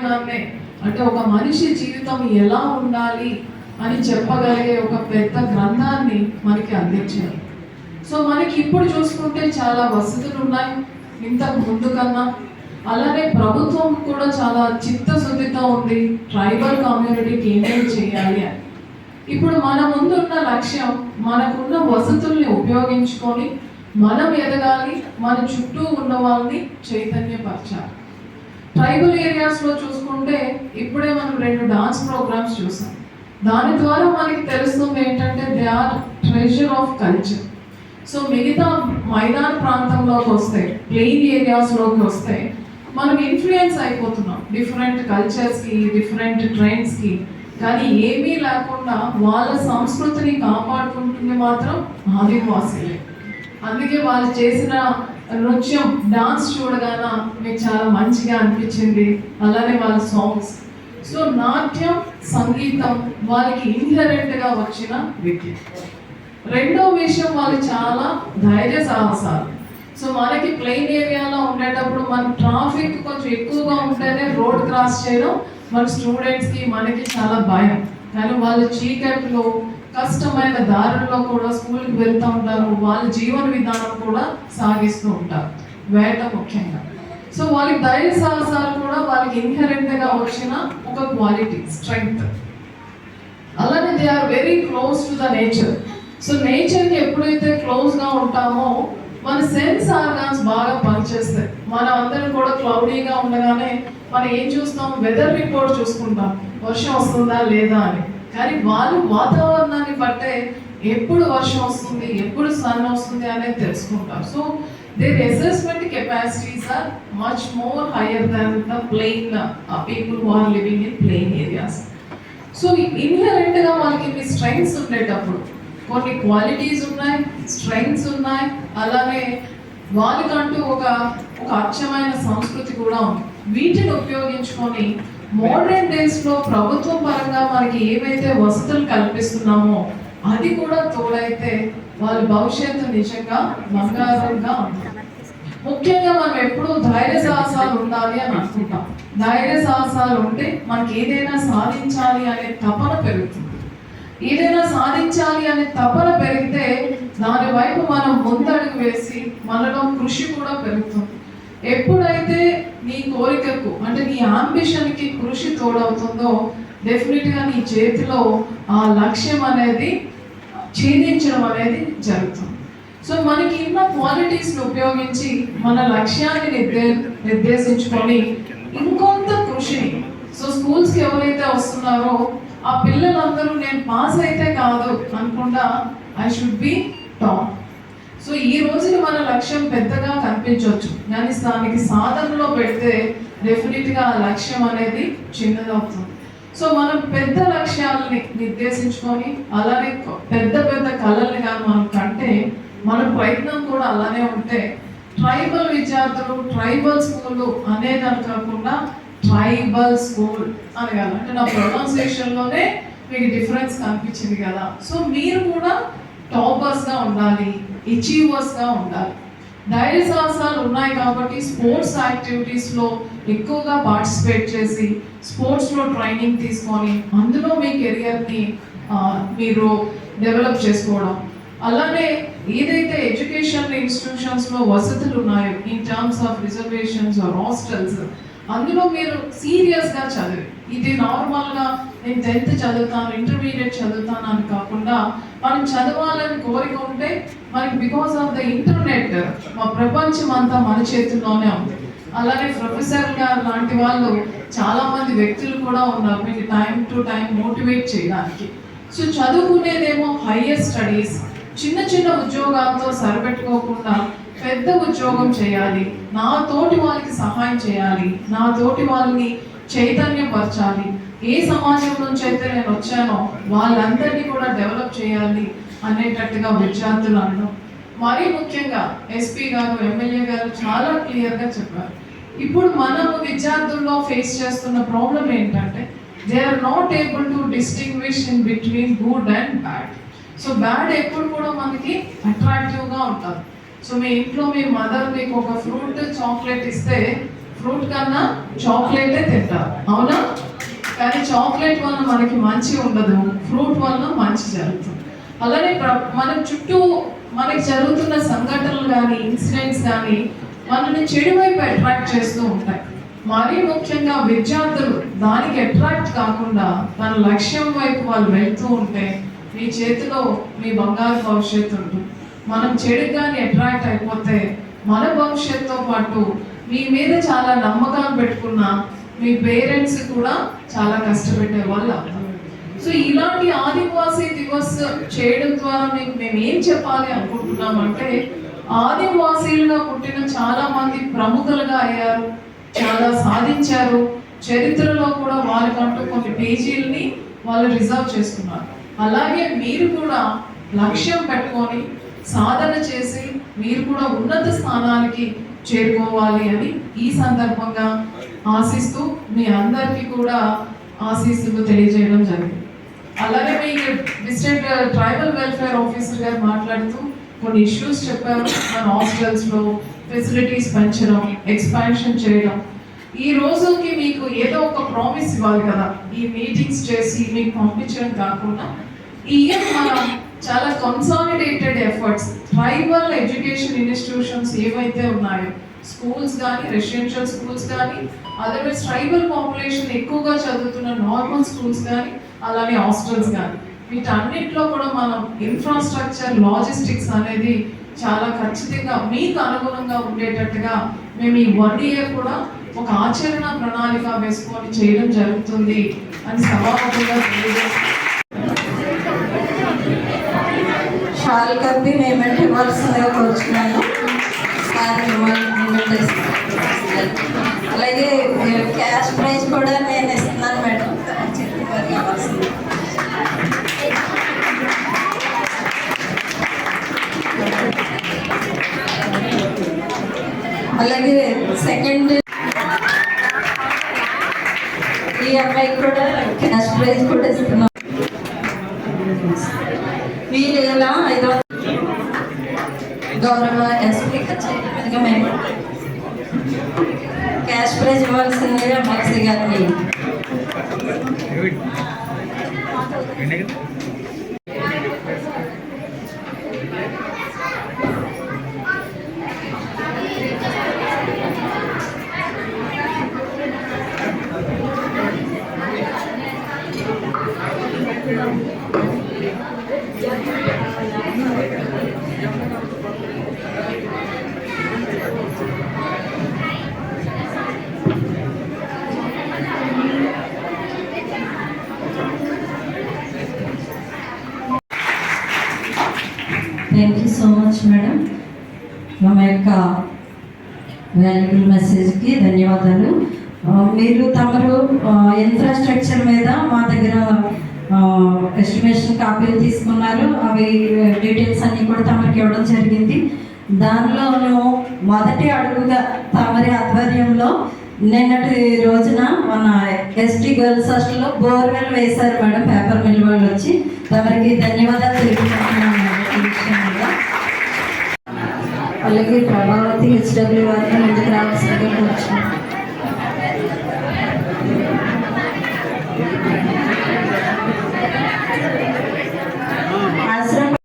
రామాయణాన్నే అంటే ఒక మనిషి జీవితం ఎలా ఉండాలి అని చెప్పగలిగే ఒక పెద్ద గ్రంథాన్ని మనకి అందించారు. సో మనకి ఇప్పుడు చూసుకుంటే చాలా వసతులు ఉన్నాయి ఇంతకు ముందు కన్నా. అలానే ప్రభుత్వం కూడా చాలా చిత్తశుద్ధితో ఉంది. ట్రైబల్ కమ్యూనిటీకి ఏమేమి చేయాలి అని. ఇప్పుడు మన ముందున్న లక్ష్యం మనకున్న వసతుల్ని ఉపయోగించుకొని మనం ఎదగాలి మన చుట్టూ ఉన్న వాళ్ళని చైతన్యపరచాలి. ట్రైబల్ ఏరియాస్లో చూసుకుంటే ఇప్పుడే మనం రెండు డాన్స్ ప్రోగ్రామ్స్ చూసాం. దాని ద్వారా మనకి తెలుస్తుంది ఏంటంటే they are treasure of culture so మిగతా మైదాన ప్రాంతంలోకి వస్తే ప్లెయిన్ ఏరియాస్లోకి వస్తే మనం ఇన్ఫ్లుయెన్స్ అయిపోతున్నాం. డిఫరెంట్ కల్చర్స్కి డిఫరెంట్ ట్రెండ్స్కి కానీ ఏమీ లేకుండా వాళ్ళ సంస్కృతిని కాపాడుకుంటుంది మాత్రం ఆదివాసీలే. అందుకే వాళ్ళు చేసిన నృత్యం డాన్స్ చూడగానే మీకు చాలా మంచిగా అనిపించింది. అలానే వాళ్ళ సాంగ్స్ సో నాట్యం సంగీతం వాళ్ళకి ఇన్హరెంట్గా వచ్చిన విద్య. రెండో విషయం వాళ్ళు చాలా ధైర్య సాహసాలు. సో మనకి ప్లెయిన్ ఏరియాలో ఉండేటప్పుడు మన ట్రాఫిక్ కొంచెం ఎక్కువగా ఉంటేనే రోడ్ క్రాస్ చేయడం మన స్టూడెంట్స్కి మనకి చాలా భయం. కానీ వాళ్ళు చీకట్లో కష్టమైన దారుల్లో కూడా స్కూల్కి వెళ్తూ ఉంటారు. వాళ్ళ జీవన విధానం కూడా సాగిస్తూ ఉంటారు. వేట ముఖ్యంగా. సో వాళ్ళకి ధైర్య సాహసాలు కూడా వాళ్ళకి ఇన్హెరెంట్గా వచ్చిన ఒక క్వాలిటీ స్ట్రెంగ్త్ అలానే they are very close to the nature so నేచర్కి ఎప్పుడైతే క్లోజ్గా ఉంటామో మన సెన్స్ ఆర్గాన్స్ బాగా పనిచేస్తాయి. మనం అందరం కూడా క్లౌడీగా ఉండగానే మనం ఏం చూస్తాం? వెదర్ రిపోర్ట్ చూసుకుంటాం. వర్షం వస్తుందా లేదా అని. కానీ వాళ్ళు వాతావరణాన్ని బట్టే ఎప్పుడు వర్షం వస్తుంది ఎప్పుడు సన్ వస్తుంది అనేది తెలుసుకుంటారు. So their assessment capacities are much more higher than the plain people who are living in plain areas so ఇన్హెరెంట్గా వాళ్ళకి మీ స్ట్రెంగ్స్ ఉండేటప్పుడు. కొన్ని క్వాలిటీస్ ఉన్నాయి స్ట్రెంగ్స్ ఉన్నాయి అలానే వాళ్ళకంటూ ఒక ఒక అచ్చమైన సంస్కృతి కూడా ఉంది. వీటిని ఉపయోగించుకొని మోడర్న్ డేస్లో ప్రభుత్వం పరంగా మనకి ఏవైతే వసతులు కల్పిస్తున్నామో అది కూడా తోడైతే వాళ్ళ భవిష్యత్తు నిజంగా బంగారంగా ఉంది. ముఖ్యంగా మనం ఎప్పుడూ ధైర్య సాహసాలు ఉండాలి అని అనుకుంటాం. ధైర్య సాహసాలు ఉంటే మనకి ఏదైనా సాధించాలి అనే తపన పెరుగుతుంది. ఏదైనా సాధించాలి అనే తపన పెరిగితే దాని వైపు మనం ముందడుగు వేసి మనలో కృషి కూడా పెరుగుతుంది. ఎప్పుడైతే నీ కోరికకు అంటే నీ ఆంబిషన్కి కృషి తోడవుతుందో డెఫినెట్గా నీ చేతిలో ఆ లక్ష్యం అనేది ఛేదించడం అనేది జరుగుతుంది. సో మనకి ఉన్న క్వాలిటీస్ని ఉపయోగించి మన లక్ష్యాన్ని నిర్దే నిర్దేశించుకొని ఇంకొంత కృషిని సో స్కూల్స్కి ఎవరైతే వస్తున్నారో ఆ పిల్లలందరూ నేను పాస్ అయితే కాదు అనుకుండా I should be top so ఈ రోజున మన లక్ష్యం పెద్దగా కనిపించవచ్చు కానీ దానికి సాధనలో పెడితే డెఫినెట్గా ఆ లక్ష్యం అనేది చిన్నదవుతుంది. సో మనం పెద్ద లక్ష్యాలని నిర్దేశించుకొని అలానే పెద్ద పెద్ద కళల్ని కానీ మనం కంటే మన ప్రయత్నం కూడా అలానే ఉంటే ట్రైబల్ విద్యార్థులు ట్రైబల్ స్కూల్ అనేదాని కాకుండా ట్రైబల్ స్కూల్ అని కదా. అంటే నా ప్రొనౌన్సియేషన్లోనే మీకు డిఫరెన్స్ కనిపించింది కదా. సో మీరు కూడా టాపర్స్గా ఉండాలి అచీవర్స్గా ఉండాలి. ధైర్య సాహసాలు ఉన్నాయి కాబట్టి స్పోర్ట్స్ యాక్టివిటీస్లో ఎక్కువగా పార్టిసిపేట్ చేసి స్పోర్ట్స్లో ట్రైనింగ్ తీసుకొని అందులో మీ కెరియర్ని మీరు డెవలప్ చేసుకోవడం. అలానే ఏదైతే ఎడ్యుకేషన్ ఇన్స్టిట్యూషన్స్లో వసతులు ఉన్నాయో in terms of reservations or hostels అందులో మీరు సీరియస్గా చదివి. ఇది నార్మల్గా నేను టెన్త్ చదువుతాను ఇంటర్మీడియట్ చదువుతాను అని కాకుండా మనం చదవాలని కోరిక ఉంటే మనకి బికాస్ ఆఫ్ ద ఇంటర్నెట్ మా ప్రపంచం అంతా మన చేతుల్లోనే ఉంది. అలానే ప్రొఫెసర్ గారు లాంటి వాళ్ళు చాలామంది వ్యక్తులు కూడా ఉన్నారు మీకు టైం టు టైం మోటివేట్ చేయడానికి. సో చదువుకునేదేమో హయ్యర్ స్టడీస్ చిన్న చిన్న ఉద్యోగాలతో సరిపెట్టుకోకుండా పెద్ద ఉద్యోగం చేయాలి. నా తోటి వాళ్ళకి సహాయం చేయాలి. నా తోటి వాళ్ళని చైతన్యపరచాలి. ఏ సమాజం నుంచి అయితే నేను వచ్చానో వాళ్ళందరినీ కూడా డెవలప్ చేయాలి అనేటట్టుగా విద్యార్థులు అనడం. మరీ ముఖ్యంగా ఎస్పీ గారు ఎమ్మెల్యే గారు చాలా క్లియర్గా చెప్పారు. ఇప్పుడు మనము విద్యార్థుల్లో ఫేస్ చేస్తున్న ప్రాబ్లం ఏంటంటే they are not able to distinguish in between good and bad. So bad ఎప్పుడు కూడా మనకి అట్రాక్టివ్గా ఉంటుంది సో మీ ఇంట్లో మీ మదర్ మీకు ఒక ఫ్రూట్ చాక్లెట్ ఇస్తే ఫ్రూట్ కన్నా చాక్లెటే తింటారు. అవునా? కానీ చాక్లెట్ వల్ల మనకి మంచి ఉండదు. ఫ్రూట్ వలన మంచి జరుగుతుంది. అలానే ప్ర- మన చుట్టూ మనకి జరుగుతున్న సంఘటనలు కానీ ఇన్సిడెంట్స్ కానీ మనల్ని చెడు వైపు అట్రాక్ట్ చేస్తూ ఉంటాయి. మరీ ముఖ్యంగా విద్యార్థులు దానికి అట్రాక్ట్ కాకుండా తన లక్ష్యం వైపు వాళ్ళు వెళ్తూ ఉంటే మీ చేతిలో మీ బంగారు భవిష్యత్తు ఉంటుంది. మనం చెడు కానీ అట్రాక్ట్ అయిపోతే మన భవిష్యత్తుతో పాటు మీ మీద చాలా నమ్మకాలు పెట్టుకున్న మీ పేరెంట్స్ కూడా చాలా కష్టపెట్టే వాళ్ళు సో ఇలాంటి ఆదివాసీ దివస్ చేయడం ద్వారా మీకు మేము ఏం చెప్పాలి అనుకుంటున్నామంటే ఆదివాసీలుగా పుట్టిన చాలా మంది ప్రముఖులుగా అయ్యారు చాలా సాధించారు. చరిత్రలో కూడా వారికంటూ కొన్ని పేజీలని వాళ్ళు రిజర్వ్ చేసుకున్నారు. అలాగే మీరు కూడా లక్ష్యం పెట్టుకొని సాధన చేసి మీరు కూడా ఉన్నత స్థానానికి చేరుకోవాలి అని ఈ సందర్భంగా ఆశిస్తూ మీ అందరికీ కూడా ఆశీస్సులు తెలియజేయడం జరిగింది. అలాగే మీ డిస్ట్రిక్ట్ ట్రైబల్ వెల్ఫేర్ ఆఫీసర్ గారు మాట్లాడుతూ కొన్ని ఇష్యూస్ చెప్పారు. మన హాస్టల్స్లో ఫెసిలిటీస్ పెంచడం ఎక్స్పాన్షన్ చేయడం. ఈ రోజుకి మీకు ఏదో ఒక ప్రామిస్ ఇవ్వాలి కదా. ఈ మీటింగ్స్ చేసి మీకు పంపించడం కాకుండా ఈ ఇయర్ మనం చాలా consolidated efforts tribal education institutions ఏవైతే ఉన్నాయో స్కూల్స్ కానీ రెసిడెన్షియల్ స్కూల్స్ కానీ అదర్వైజ్ ట్రైబల్ పాపులేషన్ ఎక్కువగా చదువుతున్న నార్మల్ స్కూల్స్ కానీ అలానే హాస్టల్స్ కానీ వీటన్నిటిలో కూడా మనం ఇన్ఫ్రాస్ట్రక్చర్ లాజిస్టిక్స్ అనేది చాలా ఖచ్చితంగా మీకు అనుగుణంగా ఉండేటట్టుగా మేము ఈ వన్ ఇయర్ కూడా ఒక ఆచరణ ప్రణాళిక వేసుకొని చేయడం జరుగుతుంది అని సభాపతిగా తెలియజేస్తాం షాల్ కప్పి పేమెంట్ ఇవ్వాల్సిందిగా కోరుచున్నాను సార్ పేమెంట్ అలాగే క్యాష్ ప్రైజ్ కూడా నేను ఇస్తున్నాను మేడం. చెప్పి ఇవ్వాల్సింది అలాగే సెకండ్ ఈ అమ్మాయికి కూడా క్యాష్ ప్రైజ్ కూడా ఇస్తున్నాం వీళ్ళు ఇలా ఐదో గౌరవ ఎస్పీ కచేరీగా మేము క్యాష్ ప్రైజ్ గారిని thank you so much madam మా యొక్క వాల్యుబుల్ మెసేజ్కి ధన్యవాదాలు. మీరు తమరు ఇన్ఫ్రాస్ట్రక్చర్ మీద మా దగ్గర ఎస్టిమేషన్ కాపీలు తీసుకున్నారు. అవి డీటెయిల్స్ అన్నీ కూడా తమరికి ఇవ్వడం జరిగింది. దానిలోనూ మొదటి అడుగుగా తమరి ఆధ్వర్యంలో నిన్నటి రోజున మన ఎస్టీ గర్ల్స్ హాస్టల్లో బోర్వెల్ వేశారు మేడం. పేపర్ మిల్ వాళ్ళు వచ్చి తమరికి ధన్యవాదాలు తెలుపుకుంటున్నాను మేడం ఈ విషయం మీద అలాగే ప్రభావతి హెచ్డబ్ల్యూ వారిని ముందుకు రావాల్సిందిగా కూర్చున్నాను.